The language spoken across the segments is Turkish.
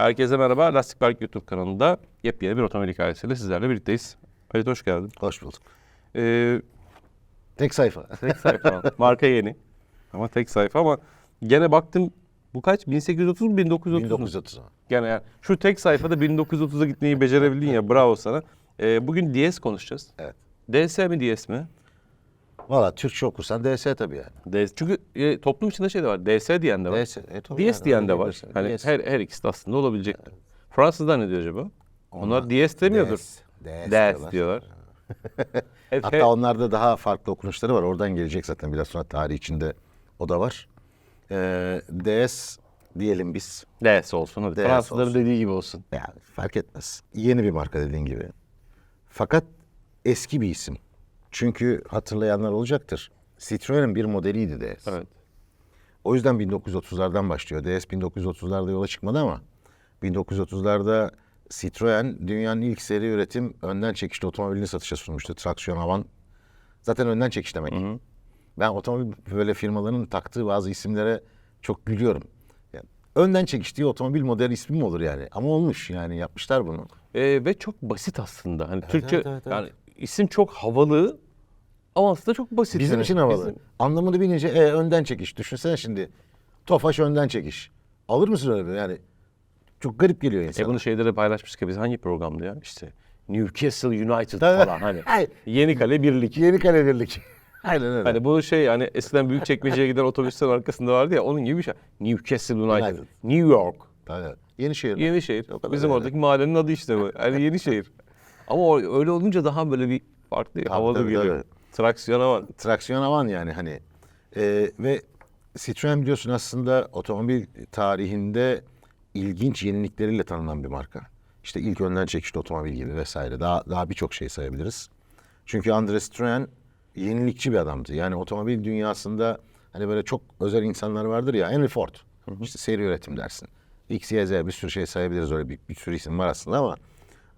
Herkese merhaba. Lastik Park YouTube kanalında yepyeni bir otomobil hikayesiyle sizlerle birlikteyiz. Halit hoş geldin. Hoş bulduk. Ee, Tek sayfa. tek sayfa. Marka yeni. Ama tek sayfa ama gene baktım bu kaç? 1830 mu 1930 mu? 1930. Gene yani şu tek sayfada 1930'a gitmeyi becerebildin ya bravo sana. Ee, bugün DS konuşacağız. Evet. DS mi DS mi? Valla Türkçe okursan DS tabii yani. DS. Çünkü e, toplum içinde şey de var. DS diyen de var. DS. E, DS yani, diyen de var. Hani DS. her her ikisi de aslında olabilecek. Fransızlar ne diyor acaba? Onlar DS demiyordur. DS. DS DS diyorlar. Hatta hep- onlarda daha farklı okunuşları var. Oradan gelecek zaten biraz sonra tarih içinde o da var. Ee, DS diyelim biz. DS olsun hadi. DS Fransızların olsun. dediği gibi olsun. Yani fark etmez. Yeni bir marka dediğin gibi. Fakat eski bir isim. Çünkü hatırlayanlar olacaktır. Citroen'in bir modeliydi DS. Evet. O yüzden 1930'lardan başlıyor. DS 1930'larda yola çıkmadı ama 1930'larda Citroen dünyanın ilk seri üretim önden çekişli otomobilini satışa sunmuştu. Traksiyon Avant. Zaten önden çekiş demek. Ben otomobil böyle firmaların taktığı bazı isimlere çok gülüyorum. Yani önden çekiş diye otomobil model ismi mi olur yani? Ama olmuş yani yapmışlar bunu. Ee, ve çok basit aslında. Hani Türkçe evet, evet, evet. yani isim çok havalı ama aslında çok basit. Bizim Yani için havalı. bizim- Anlamını bilince e, önden çekiş. Düşünsene şimdi. Tofaş önden çekiş. Alır mısın öyle bir? Yani çok garip geliyor insana. E bunu şeylere paylaşmıştık ya biz hangi programda ya? İşte Newcastle United Tabii. falan hani. Yeni kale birlik. Yeni kale birlik. Aynen öyle. Hani bu şey hani eskiden büyük çekmeceye giden otobüslerin arkasında vardı ya onun gibi bir şey. Newcastle United. United. New York. Tabii. Yenişehir. Yenişehir. Kadar Bizim oradaki mahallenin adı işte bu. Yani Yenişehir. Ama öyle olunca daha böyle bir farklı havalı tabii, geliyor. tabii. Traksiyon ama Traksiyon avan yani hani. Ee, ve Citroen biliyorsun aslında otomobil tarihinde ilginç yenilikleriyle tanınan bir marka. İşte ilk önden çekişli otomobil gibi vesaire. Daha daha birçok şey sayabiliriz. Çünkü Andres Citroen yenilikçi bir adamdı. Yani otomobil dünyasında hani böyle çok özel insanlar vardır ya. Henry Ford. İşte seri üretim dersin. X, Y, Z bir sürü şey sayabiliriz. Öyle bir, bir sürü isim var aslında ama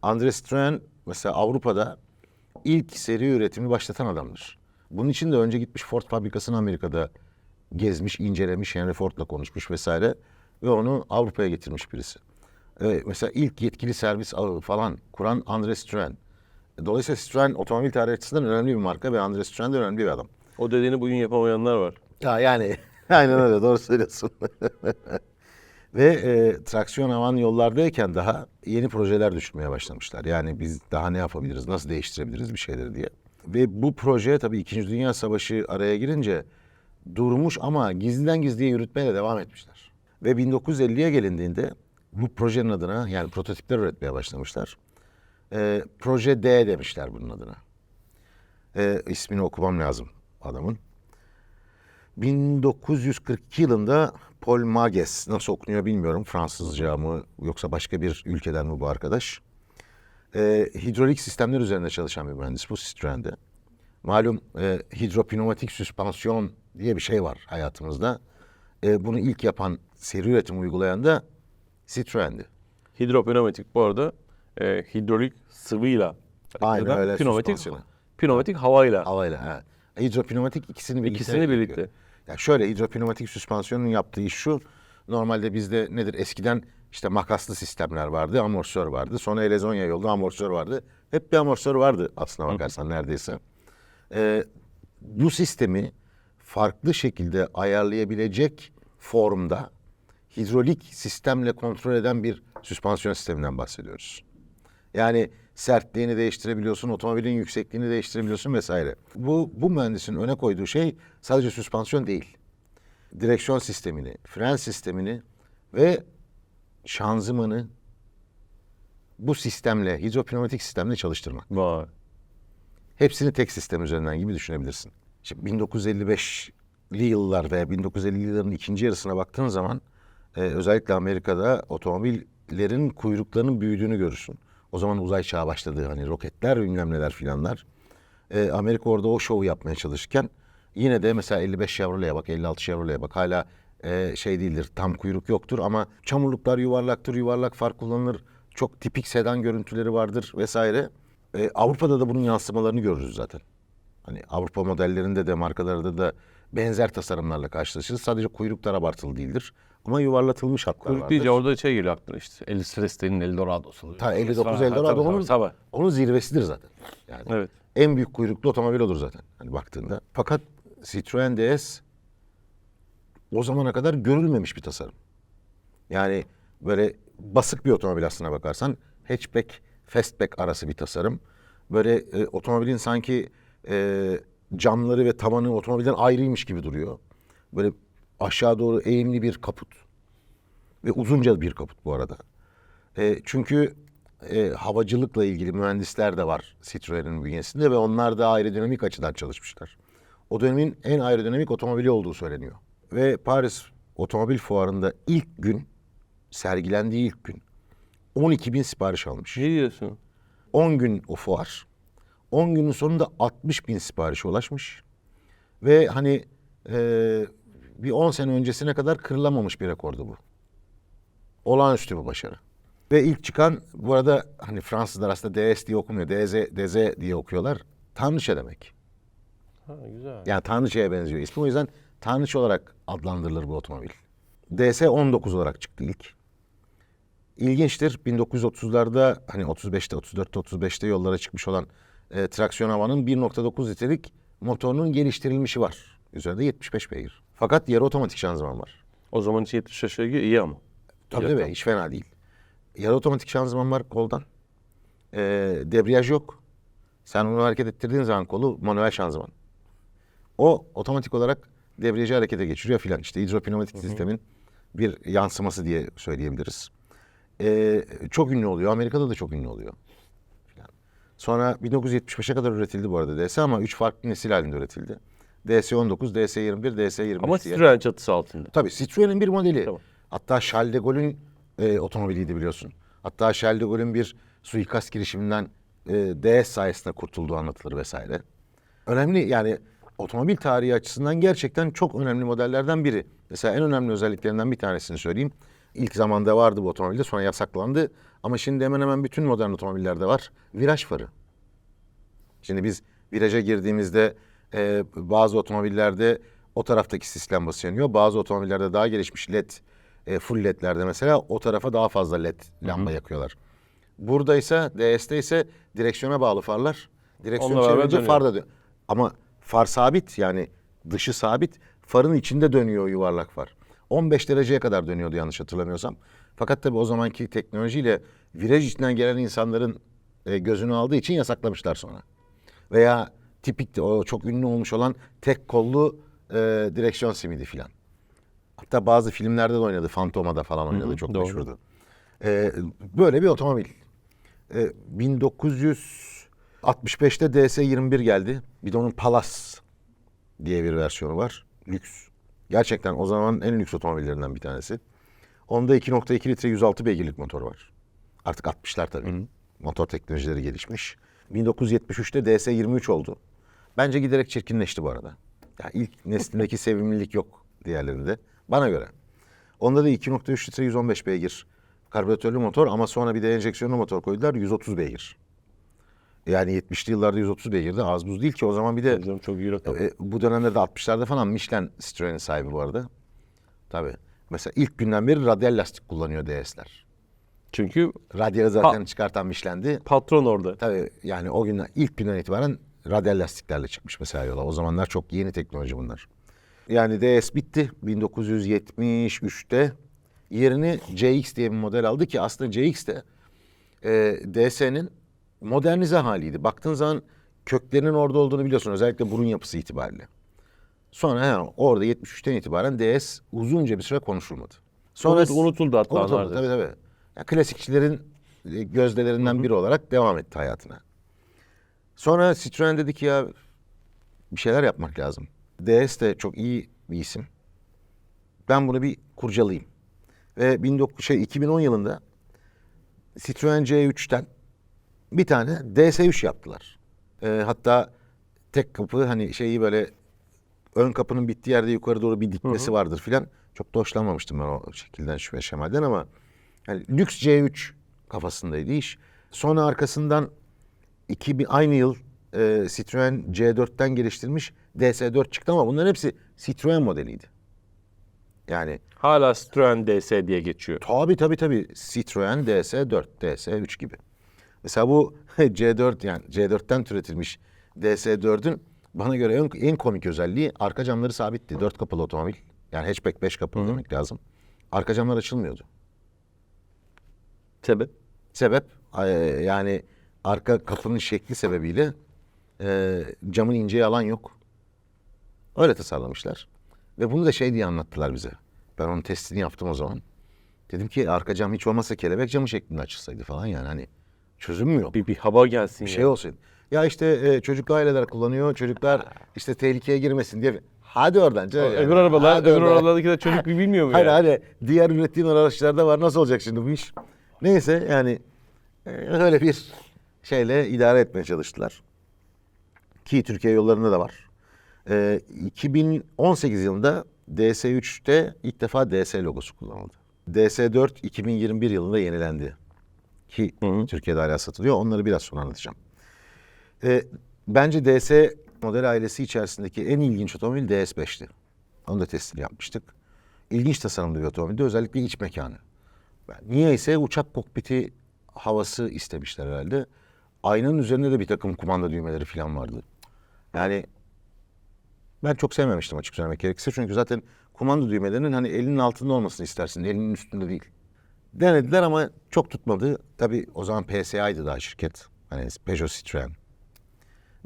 Andres Citroen mesela Avrupa'da ilk seri üretimi başlatan adamdır. Bunun için de önce gitmiş Ford fabrikasını Amerika'da gezmiş, incelemiş, Henry Ford'la konuşmuş vesaire ve onu Avrupa'ya getirmiş birisi. Evet, mesela ilk yetkili servis ağı falan kuran Andres Citroen. Dolayısıyla Citroen otomobil tarihi açısından önemli bir marka ve Andres Citroen de önemli bir adam. o dediğini bugün yapamayanlar var. Ya yani aynen öyle doğru söylüyorsun. Ve e, traksiyon avan yollardayken daha yeni projeler düşünmeye başlamışlar. Yani biz daha ne yapabiliriz, nasıl değiştirebiliriz bir şeyleri diye. Ve bu proje tabii İkinci Dünya Savaşı araya girince durmuş ama gizliden gizliye yürütmeye devam etmişler. Ve 1950'ye gelindiğinde bu projenin adına yani prototipler üretmeye başlamışlar. E, Proje D demişler bunun adına. E, ismini okumam lazım adamın. 1942 yılında Paul Mages nasıl okunuyor bilmiyorum. Fransızca mı yoksa başka bir ülkeden mi bu arkadaş? Ee, hidrolik sistemler üzerinde çalışan bir mühendis bu Citroen'de. Malum e, hidropneumatik süspansiyon diye bir şey var hayatımızda. E, bunu ilk yapan seri üretim uygulayan da Citroen'di. Hidropneumatik bu arada e, hidrolik sıvıyla. Aynen öyle, Pneumatik, pneumatik havayla. Havayla. Ha. Hidropneumatik ikisini birlikte. İkisini birlikte. yapıyor. Ya şöyle hidropneumatik süspansiyonun yaptığı iş şu. Normalde bizde nedir? Eskiden işte makaslı sistemler vardı, amortisör vardı. Sonra elezonya yolda amortisör vardı. Hep bir amortisör vardı aslına bakarsan neredeyse. Ee, bu sistemi farklı şekilde ayarlayabilecek formda hidrolik sistemle kontrol eden bir süspansiyon sisteminden bahsediyoruz. Yani sertliğini değiştirebiliyorsun, otomobilin yüksekliğini değiştirebiliyorsun vesaire. Bu, bu mühendisin öne koyduğu şey sadece süspansiyon değil. Direksiyon sistemini, fren sistemini ve şanzımanı bu sistemle, hidropneumatik sistemle çalıştırmak. Vay. Hepsini tek sistem üzerinden gibi düşünebilirsin. Şimdi 1955'li yıllar veya 1950'li yılların ikinci yarısına baktığın zaman e, özellikle Amerika'da otomobillerin kuyruklarının büyüdüğünü görürsün. O zaman uzay çağı başladı hani roketler bilmem neler filanlar. E, Amerika orada o şovu yapmaya çalışırken yine de mesela 55 Chevrolet'e bak 56 Chevrolet'e bak hala e, şey değildir tam kuyruk yoktur ama çamurluklar yuvarlaktır yuvarlak far kullanılır. Çok tipik sedan görüntüleri vardır vesaire. E, Avrupa'da da bunun yansımalarını görürüz zaten. Hani Avrupa modellerinde de markalarda da benzer tasarımlarla karşılaşırız. Sadece kuyruklar abartılı değildir. Ama yuvarlatılmış hatlar Kuyruk vardır. deyince orada şey geliyor aklına işte. Elvis Presley'nin Eldorado'su. Ta 59 Tabii, Eldorado onun, tabii. onun zirvesidir zaten. Yani Evet. en büyük kuyruklu otomobil odur zaten hani baktığında. Fakat Citroen DS o zamana kadar görülmemiş bir tasarım. Yani böyle basık bir otomobil aslına bakarsan hatchback, fastback arası bir tasarım. Böyle e, otomobilin sanki e, camları ve tavanı otomobilden ayrıymış gibi duruyor. Böyle aşağı doğru eğimli bir kaput. Ve uzunca bir kaput bu arada. E, çünkü e, havacılıkla ilgili mühendisler de var Citroen'in bünyesinde ve onlar da aerodinamik açıdan çalışmışlar. O dönemin en aerodinamik otomobili olduğu söyleniyor. Ve Paris Otomobil Fuarı'nda ilk gün, sergilendiği ilk gün 12 bin sipariş almış. Ne diyorsun? 10 gün o fuar. 10 günün sonunda 60 bin siparişe ulaşmış. Ve hani e, bir 10 sene öncesine kadar kırılamamış bir rekordu bu. Olağanüstü bir başarı. Ve ilk çıkan bu arada hani Fransızlar aslında DS diye okumuyor. DZ, DZ diye okuyorlar. Tanrıça demek. Ha, güzel. Yani Tanrıça'ya benziyor ismi. O yüzden Tanrıça olarak adlandırılır bu otomobil. DS 19 olarak çıktı ilk. İlginçtir. 1930'larda hani 35'te, 34'te, 35'te yollara çıkmış olan e, traksiyon havanın 1.9 litrelik motorunun geliştirilmişi var. Üzerinde 75 beygir. Fakat yarı otomatik şanzıman var. O zaman için 70 yaşa göre iyi ama. Tabii tabii hiç fena değil. Yarı otomatik şanzıman var koldan. E, debriyaj yok. Sen onu hareket ettirdiğin zaman kolu manuel şanzıman. O otomatik olarak debriyajı harekete geçiriyor filan. İşte hidropneumatik sistemin bir yansıması diye söyleyebiliriz. E, çok ünlü oluyor. Amerika'da da çok ünlü oluyor. Filan. Sonra 1975'e kadar üretildi bu arada DS ama üç farklı nesil halinde üretildi. DS-19, DS-21, DS-23 Ama diye. Citroen çatısı altında. Tabii Citroen'in bir modeli. Tamam. Hatta Charles de Gaulle'ün e, otomobiliydi biliyorsun. Hatta Charles de Gaulle'ün bir suikast girişiminden e, DS sayesinde kurtulduğu anlatılır vesaire. Önemli yani otomobil tarihi açısından gerçekten çok önemli modellerden biri. Mesela en önemli özelliklerinden bir tanesini söyleyeyim. İlk zamanda vardı bu otomobilde sonra yasaklandı. Ama şimdi hemen hemen bütün modern otomobillerde var. Viraj farı. Şimdi biz viraja girdiğimizde e, bazı otomobillerde o taraftaki sis lambası yanıyor. Bazı otomobillerde daha gelişmiş led, e, full ledlerde mesela o tarafa daha fazla led lamba yakıyorlar. Burada ise DS'de ise direksiyona bağlı farlar. Direksiyon Onunla beraber çevirince far da dönüyor. Ama far sabit yani dışı sabit. Farın içinde dönüyor o yuvarlak far. 15 dereceye kadar dönüyordu yanlış hatırlamıyorsam. Fakat tabii o zamanki teknolojiyle viraj içinden gelen insanların e, gözünü aldığı için yasaklamışlar sonra. Veya tipik de o çok ünlü olmuş olan tek kollu e, direksiyon simidi filan. Hatta bazı filmlerde de oynadı. Fantoma'da falan oynadı. çok doğru. meşhurdu. E, böyle bir otomobil. E, 1965'te DS-21 geldi. Bir de onun Palas diye bir versiyonu var. Lüks. Gerçekten o zaman en lüks otomobillerinden bir tanesi. Onda 2.2 litre 106 beygirlik motor var. Artık 60'lar tabii. Motor teknolojileri gelişmiş. 1973'te DS-23 oldu. Bence giderek çirkinleşti bu arada. Ya ilk neslindeki sevimlilik yok diğerlerinde. Bana göre. Onda da 2.3 litre 115 beygir karbüratörlü motor ama sonra bir de enjeksiyonlu motor koydular 130 beygir. Yani 70'li yıllarda 130 beygir de az buz değil ki o zaman bir de Canım çok iyi rakam. e, bu dönemlerde 60'larda falan Michelin Citroen'in sahibi bu arada. Tabii. Mesela ilk günden beri radyal lastik kullanıyor DS'ler. Çünkü Radyalı zaten çıkartan Michelin'di. patron orada. Tabii yani o günden ilk günden itibaren radyal lastiklerle çıkmış mesela yola. O zamanlar çok yeni teknoloji bunlar. Yani DS bitti 1973'te. Yerini CX diye bir model aldı ki aslında CX de e, DS'nin modernize haliydi. Baktığın zaman köklerinin orada olduğunu biliyorsun özellikle burun yapısı itibariyle. Sonra he, orada 73'ten itibaren DS uzunca bir süre konuşulmadı. Unut- unutuldu hatta Unutuldu tabii tabii. Ya, klasikçilerin e, gözdelerinden biri olarak devam etti hayatına. Sonra Citroen dedi ki ya bir şeyler yapmak lazım. DS de çok iyi bir isim. Ben bunu bir kurcalayayım. Ve 19, şey, 2010 yılında Citroen C3'ten bir tane DS3 yaptılar. Ee, hatta tek kapı hani şeyi böyle ön kapının bittiği yerde yukarı doğru bir dikmesi vardır filan. Çok da hoşlanmamıştım ben o şekilden şu şemalden ama yani lüks C3 kafasındaydı iş. Sonra arkasından 2000 aynı yıl e, Citroen C4'ten geliştirilmiş DS4 çıktı ama bunların hepsi Citroen modeliydi. Yani Hala Citroen DS diye geçiyor. tabii tabii tabii Citroen DS4, DS3 gibi. Mesela bu C4 yani C4'ten türetilmiş DS4'ün bana göre en, en komik özelliği arka camları sabitti. Dört kapılı otomobil. Yani hatchback beş kapılı demek lazım. Arka camlar açılmıyordu. Sebep? Sebep e, yani arka kapının şekli sebebiyle e, camın ineceği alan yok. Öyle tasarlamışlar. Ve bunu da şey diye anlattılar bize. Ben onun testini yaptım o zaman. Dedim ki arka cam hiç olmazsa kelebek camı şeklinde açılsaydı falan yani hani çözüm mü yok? Bir, bir hava gelsin Bir ya. şey olsaydı. Ya işte e, çocuklu aileler kullanıyor. Çocuklar işte tehlikeye girmesin diye. Hadi oradan. canım yani. Öbür arabalar, Hadi öbür oradan. arabalardakiler çocuk bir bilmiyor mu Hayır ya? hani diğer ürettiğin araçlarda var. Nasıl olacak şimdi bu iş? Neyse yani e, öyle bir şeyle idare etmeye çalıştılar. Ki Türkiye yollarında da var. E, 2018 yılında DS3'te ilk defa DS logosu kullanıldı. DS4 2021 yılında yenilendi. Ki Türkiye'de hala satılıyor. Onları biraz sonra anlatacağım. E, bence DS model ailesi içerisindeki en ilginç otomobil DS5'ti. Onu da testini yapmıştık. İlginç tasarımlı bir otomobildi. Özellikle iç mekanı. Ben- Niyeyse uçak kokpiti havası istemişler herhalde. Aynanın üzerinde de bir takım kumanda düğmeleri falan vardı. Yani ben çok sevmemiştim açık söylemek gerekirse. Çünkü zaten kumanda düğmelerinin hani elinin altında olmasını istersin. Elinin üstünde değil. Denediler ama çok tutmadı. Tabii o zaman PSA'ydı daha şirket. Hani Peugeot Citroen.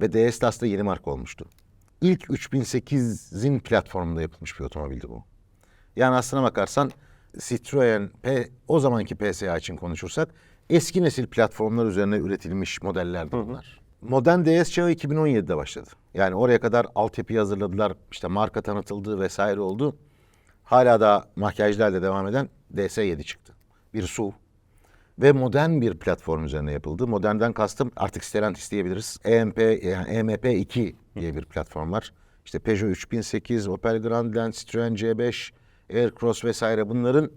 Ve DS aslında yeni marka olmuştu. İlk 3008'in platformunda yapılmış bir otomobildi bu. Yani aslına bakarsan Citroen, P, o zamanki PSA için konuşursak eski nesil platformlar üzerine üretilmiş modellerdi bunlar. Modern DS çağı 2017'de başladı. Yani oraya kadar altyapıyı hazırladılar, işte marka tanıtıldı vesaire oldu. Hala da makyajlarla devam eden DS7 çıktı. Bir SUV. Ve modern bir platform üzerine yapıldı. Modernden kastım artık Stellantis diyebiliriz. EMP yani EMP2 diye bir platform var. İşte Peugeot 3008, Opel Grandland, Citroen C5, Aircross vesaire bunların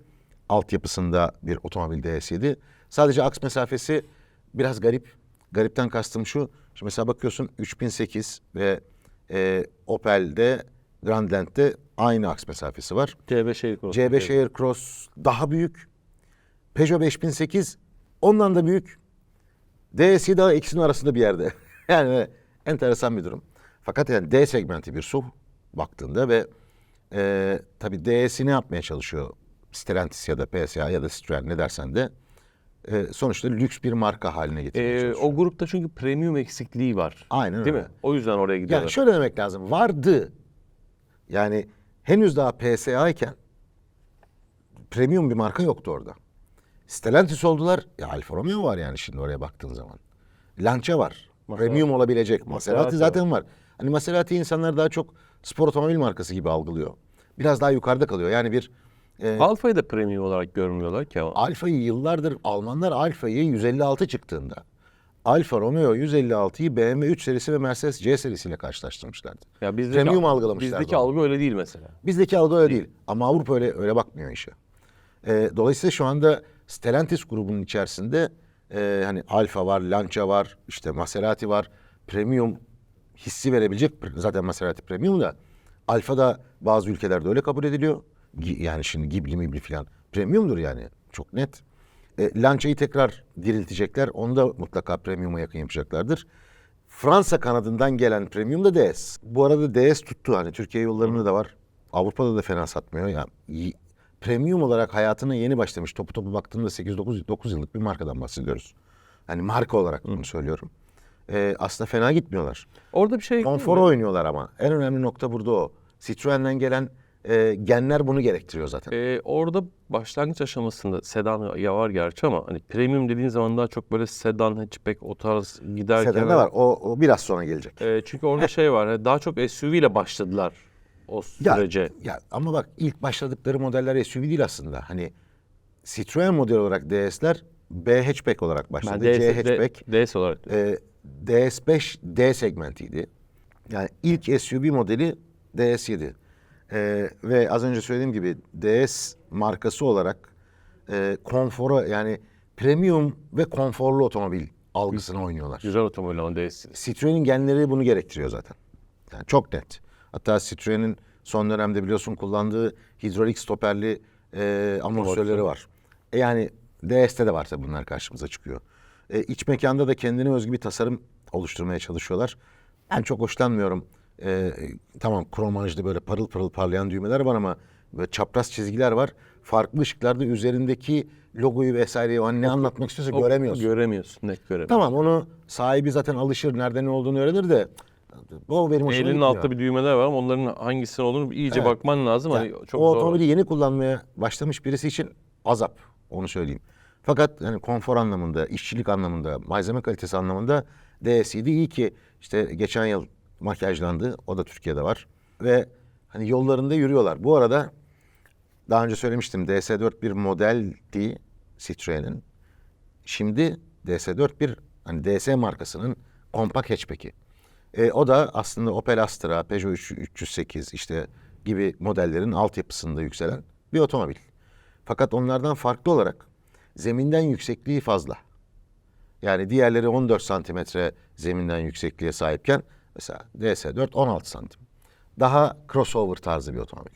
altyapısında bir otomobil DS7. Sadece aks mesafesi biraz garip. Garipten kastım şu. Şimdi mesela bakıyorsun 3008 ve e, Opel'de Grandland'de aynı aks mesafesi var. C5 Aircross. C5 Aircross daha büyük. Peugeot 5008 ondan da büyük. D'si daha ikisinin arasında bir yerde. yani enteresan bir durum. Fakat yani D segmenti bir SUV baktığında ve e, tabii D'si ne yapmaya çalışıyor? Stellantis ya da PSA ya da Citroen ne dersen de e, sonuçta lüks bir marka haline getirmeye Ee, o grupta çünkü premium eksikliği var. Aynen Değil öyle. mi? O yüzden oraya gidiyorlar. Yani şöyle demek lazım. Vardı. Yani henüz daha PSA iken premium bir marka yoktu orada. Stellantis oldular. Ya Alfa Romeo var yani şimdi oraya baktığın zaman. Lancia var. Premium olabilecek. Maserati Maserati zaten var. Hani Maserati insanlar daha çok spor otomobil markası gibi algılıyor. Biraz daha yukarıda kalıyor. Yani bir e, Alfa'yı da premium olarak görmüyorlar ki ama. Alfa'yı yıllardır Almanlar Alfa'yı 156 çıktığında Alfa Romeo 156'yı BMW 3 serisi ve Mercedes C serisiyle karşılaştırmışlardı. Ya bizdeki, Premium algılamışlar. Bizdeki algı öyle değil mesela. Bizdeki algı öyle değil. Ama Avrupa öyle öyle bakmıyor işe. Ee, dolayısıyla şu anda Stellantis grubunun içerisinde e, hani Alfa var, Lancia var, işte Maserati var. Premium hissi verebilecek zaten Maserati premium da Alfa da bazı ülkelerde öyle kabul ediliyor. Yani şimdi Ghibli mibli falan premiumdur yani çok net. E, Lancia'yı tekrar diriltecekler. Onu da mutlaka premium'a yakın yapacaklardır. Fransa kanadından gelen premium da DS. Bu arada DS tuttu hani Türkiye yollarında da var. Avrupa'da da fena satmıyor. Yani premium olarak hayatına yeni başlamış. Topu topu baktığında 8-9 9 yıllık bir markadan bahsediyoruz. Hani marka olarak bunu söylüyorum. E, aslında fena gitmiyorlar. Orada bir şey Konfor oynuyorlar ama. En önemli nokta burada o. Citroen'den gelen e, genler bunu gerektiriyor zaten. Ee, orada başlangıç aşamasında sedan ya var gerçi ama hani premium dediğin zaman daha çok böyle sedan, hatchback o tarz giderken. Sedan da var. O, o biraz sonra gelecek. Ee, çünkü orada şey var. hani daha çok SUV ile başladılar o Ya, sürece. ya ama bak ilk başladıkları modeller SUV değil aslında. Hani Citroen model olarak DS'ler B hatchback olarak başladı. C hatchback. D- DS olarak. e, DS5 D segmentiydi. Yani ilk SUV modeli DS7. E, ve az önce söylediğim gibi DS markası olarak e, konfora yani premium ve konforlu otomobil algısına oynuyorlar. Güzel otomobil ama DS. Citroen'in genleri bunu gerektiriyor zaten. Yani çok net. Hatta Citroen'in son dönemde biliyorsun kullandığı hidrolik stoperli e, amortisörleri var. E yani DS'te de var tabii bunlar karşımıza çıkıyor. E, iç mekanda da kendine özgü bir tasarım oluşturmaya çalışıyorlar. Ben çok hoşlanmıyorum. E, tamam kromajlı böyle parıl parıl parlayan düğmeler var ama böyle çapraz çizgiler var. Farklı ışıklarda üzerindeki logoyu vesaireyi o an ne anlatmak istiyorsa O- göremiyorsun. Göremiyorsun. Net göremiyorsun. Tamam onu sahibi zaten alışır. Nerede ne olduğunu öğrenir de o benim hoşuma Elinin altta bir düğmeler var ama onların hangisinin olduğunu iyice Evet. bakman lazım. Yani hani çok o zor. otomobili yeni kullanmaya başlamış birisi için azap. Onu söyleyeyim. Fakat hani konfor anlamında, işçilik anlamında, malzeme kalitesi anlamında DS'ydi. iyi ki işte geçen yıl makyajlandı. O da Türkiye'de var. Ve hani yollarında yürüyorlar. Bu arada daha önce söylemiştim DS4 bir modeldi Citroen'in. Şimdi DS4 bir hani DS markasının kompakt hatchback'i. E, o da aslında Opel Astra, Peugeot 3- 308 işte gibi modellerin altyapısında yükselen bir otomobil. Fakat onlardan farklı olarak zeminden yüksekliği fazla. Yani diğerleri 14 santimetre zeminden yüksekliğe sahipken mesela DS4 16 santim. Daha crossover tarzı bir otomobil.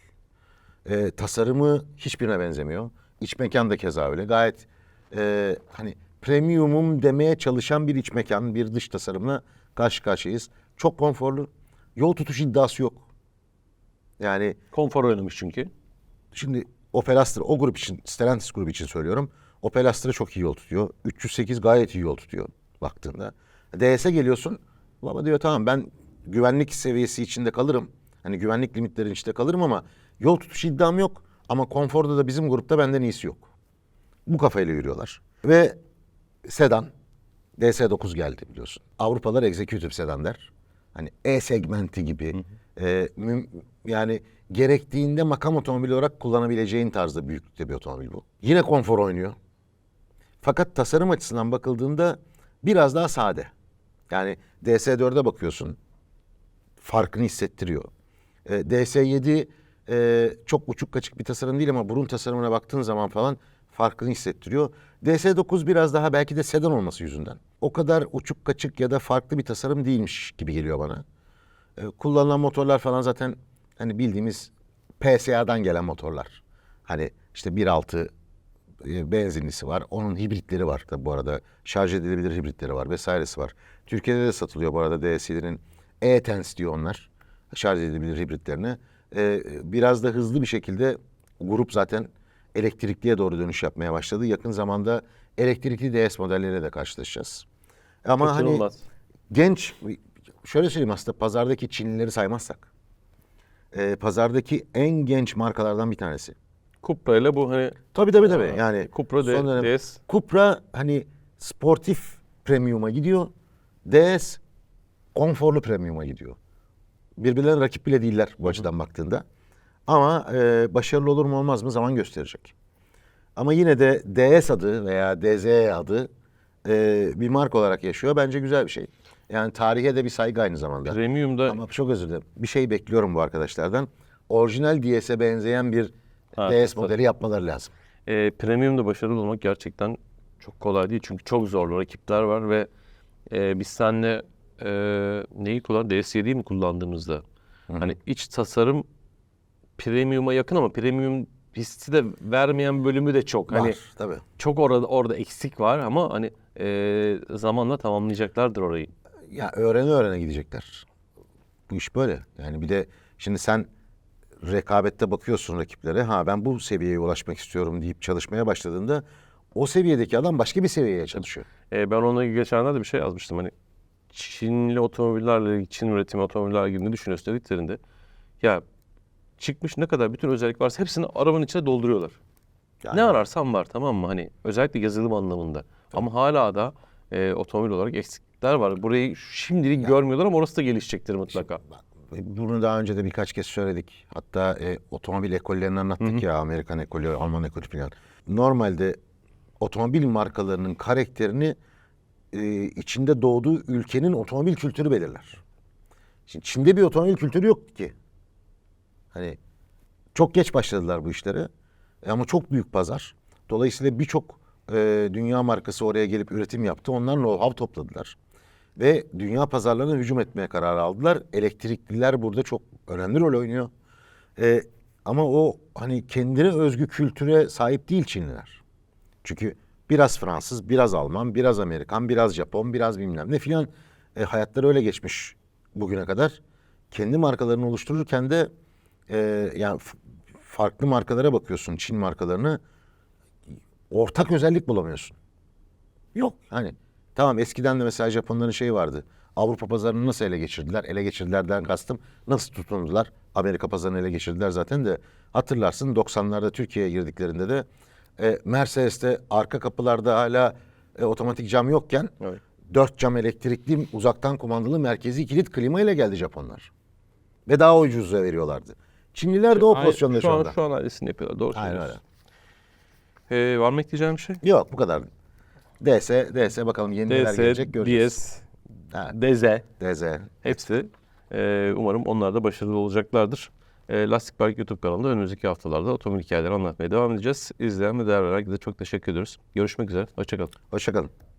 E, tasarımı hiçbirine benzemiyor. İç mekan da keza öyle. Gayet e, hani premiumum demeye çalışan bir iç mekan, bir dış tasarımla karşı karşıyayız. Çok konforlu. Yol tutuş iddiası yok. Yani Konfor oynamış çünkü. şimdi Opel Astra o grup için, Stellantis grubu için söylüyorum. Opel Astra çok iyi yol tutuyor. 308 gayet iyi yol tutuyor baktığında. DS'e geliyorsun. Baba diyor tamam ben güvenlik seviyesi içinde kalırım. Hani güvenlik limitleri içinde kalırım ama yol tutuş iddiam yok. Ama konforda da bizim grupta benden iyisi yok. Bu kafayla yürüyorlar. Ve sedan DS9 geldi biliyorsun. Avrupalar executive sedan der. Hani E segmenti gibi. e, müm- yani gerektiğinde makam otomobili olarak kullanabileceğin tarzda büyüklükte bir otomobil bu. Yine konfor oynuyor. Fakat tasarım açısından bakıldığında biraz daha sade. Yani DS4'e bakıyorsun. Farkını hissettiriyor. E, DS7 e, çok uçuk kaçık bir tasarım değil ama burun tasarımına baktığın zaman falan farkını hissettiriyor. DS9 biraz daha belki de sedan olması yüzünden. O kadar uçuk kaçık ya da farklı bir tasarım değilmiş gibi geliyor bana. E, kullanılan motorlar falan zaten hani bildiğimiz PSA'dan gelen motorlar. Hani işte 1.6 e, benzinlisi var. Onun hibritleri var tabi bu arada. Şarj edilebilir hibritleri var vesairesi var. Türkiye'de de satılıyor bu arada DS'lerin E-Tens diyor onlar. Şarj edilebilir hibritlerine. E, biraz da hızlı bir şekilde grup zaten elektrikliye doğru dönüş yapmaya başladı. Yakın zamanda elektrikli DS modelleriyle de karşılaşacağız. Ama hani Kaçınılmaz. genç şöyle söyleyeyim aslında pazardaki Çinlileri saymazsak e, pazardaki en genç markalardan bir tanesi. Cupra ile bu hani Tabii tabii tabii. Yani Cupra son dönem- DS Cupra hani sportif premium'a gidiyor. DS konforlu premium'a gidiyor. Birbirlerine rakip bile değiller bu açıdan baktığında. Ama e, başarılı olur mu olmaz mı zaman gösterecek. Ama yine de DS adı veya DZ adı e, bir marka olarak yaşıyor. Bence güzel bir şey. Yani tarihe de bir saygı aynı zamanda. Premium'da Ama çok özür dilerim. Bir şey bekliyorum bu arkadaşlardan. Orijinal DS'e benzeyen bir Ha, DS tabii. modeli yapmaları lazım. e, Premium'da başarılı olmak gerçekten çok kolay değil. Çünkü çok zorlu rakipler var ve e, biz seninle e, neyi kullan? DS7'yi mi kullandığımızda? Hani iç tasarım Premium'a yakın ama Premium hissi de vermeyen bölümü de çok. Hani Var tabii. çok orada orada eksik var ama hani e, zamanla tamamlayacaklardır orayı. Ya öğrene öğrene gidecekler. Bu iş böyle. Yani bir de şimdi sen rekabette bakıyorsun rakiplere. Ha ben bu seviyeye ulaşmak istiyorum deyip çalışmaya başladığında o seviyedeki adam başka bir seviyeye çalışıyor. E, ben ona geçenlerde bir şey yazmıştım. Hani Çinli otomobillerle, Çin üretimi otomobiller gibi ne düşünüyorsun dediklerinde ya çıkmış ne kadar bütün özellik varsa hepsini arabanın içine dolduruyorlar. Yani Ne ararsan var tamam mı? Hani özellikle yazılım anlamında. Ama hala da e, otomobil olarak eksiklikler var. Burayı şimdilik görmüyorlar ama orası da gelişecektir mutlaka. Bak, Bunu daha önce de birkaç kez söyledik. Hatta e, otomobil ekollerini anlattık ya. Amerikan ekolü, Alman ekolü falan. Normalde otomobil markalarının karakterini e, içinde doğduğu ülkenin otomobil kültürü belirler. Şimdi Çin'de bir otomobil kültürü yok ki. Hani çok geç başladılar bu işlere. E, ama çok büyük pazar. Dolayısıyla birçok e, dünya markası oraya gelip üretim yaptı. Onlar know-how topladılar. Ve dünya pazarlarına hücum etmeye karar aldılar. Elektrikliler burada çok önemli rol oynuyor. E, ama o hani kendine özgü kültüre sahip değil Çinliler. Çünkü biraz Fransız, biraz Alman, biraz Amerikan, biraz Japon, biraz bilmem ne filan e, hayatları öyle geçmiş bugüne kadar. Kendi markalarını oluştururken de e, yani farklı markalara bakıyorsun Çin markalarını ortak özellik bulamıyorsun. Yok hani tamam eskiden de mesela Japonların şeyi vardı. Avrupa pazarını nasıl ele geçirdiler? Ele geçirdilerden kastım nasıl tutundular? Amerika pazarını ele geçirdiler zaten de hatırlarsın 90'larda Türkiye'ye girdiklerinde de e, Mercedes'te arka kapılarda hala e, otomatik cam yokken Evet. dört cam elektrikli uzaktan kumandalı merkezi kilit klima ile geldi Japonlar. Ve daha ucuza veriyorlardı. Çinliler de o pozisyonda şu an, anda. Şu an aynısını yapıyorlar. Doğru Aynen söylüyorsun. Ee, var mı ekleyeceğim bir şey? Yok bu kadar. DS, DS bakalım yeni neler DS, gelecek göreceğiz. DS, DZ DS. hepsi e, umarım onlar da başarılı olacaklardır. E, Lastik Park YouTube kanalında önümüzdeki haftalarda otomobil hikayeleri anlatmaya devam edeceğiz. İzleyen ve değer veren herkese çok teşekkür ediyoruz. Görüşmek üzere. Hoşçakalın. Hoşçakalın.